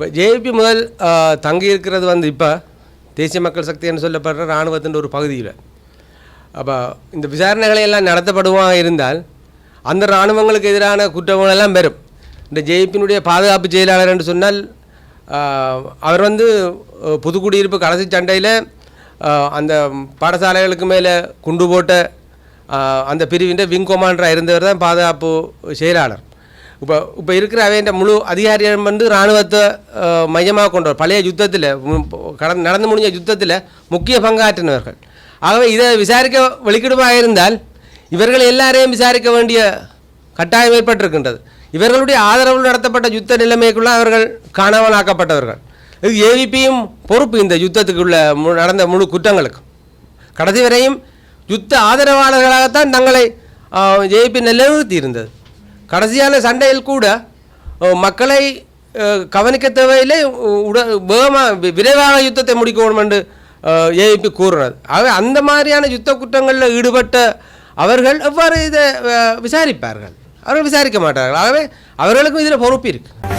இப்போ ஜேபி முதல் தங்கி இருக்கிறது வந்து இப்போ தேசிய மக்கள் சக்தி என்று சொல்லப்படுற இராணுவத்தின் ஒரு பகுதியில். அப்போ இந்த விசாரணைகளை எல்லாம் நடத்தப்படுவாக இருந்தால் அந்த இராணுவங்களுக்கு எதிரான குற்றங்கள் எல்லாம் பெறும். இந்த ஜேபியினுடைய பாதுகாப்பு செயலாளர் என்று சொன்னால் அவர் வந்து புதுக்குடியிருப்பு கடைசி சண்டையில் அந்த பாடசாலைகளுக்கு மேலே குண்டு போட்ட அந்த பிரிவின் விங் கொமாண்டராக இருந்தவர் தான் பாதுகாப்பு செயலாளர். இப்போ இப்போ இருக்கிற அவைன்ற முழு அதிகாரிகள் வந்து இராணுவத்தை மையமாக கொண்டவர் பழைய யுத்தத்தில் கடந்து நடந்து முடிஞ்ச யுத்தத்தில் முக்கிய பங்காற்றினவர்கள். ஆகவே இதை விசாரிக்க வெளிக்கிடுமாக இருந்தால் இவர்கள் எல்லாரையும் விசாரிக்க வேண்டிய கட்டாயம் ஏற்பட்டிருக்கின்றது. இவர்களுடைய ஆதரவில் நடத்தப்பட்ட யுத்த நிலைமைக்குள்ள அவர்கள் காணாமல் ஆக்கப்பட்டவர்கள் இது ஏவிபியும் பொறுப்பு இந்த யுத்தத்துக்குள்ள மு- நடந்த முழு குற்றங்களுக்கு கடைசி வரையும் யுத்த ஆதரவாளர்களாகத்தான் தங்களை ஜேபி நிலைநிறுத்தி இருந்தது கடைசியான சண்டையில் கூட மக்களை கவனிக்க தேவையில்லை உட வேகமாக விரைவாக யுத்தத்தை முடிக்க வேண்டும் என்று ஏபி கூறுறது ஆகவே அந்த மாதிரியான யுத்த குற்றங்களில் ஈடுபட்ட அவர்கள் எவ்வாறு இதை விசாரிப்பார்கள்? அவர்கள் விசாரிக்க மாட்டார்கள். ஆகவே அவர்களுக்கும் இதில் பொறுப்பு இருக்குது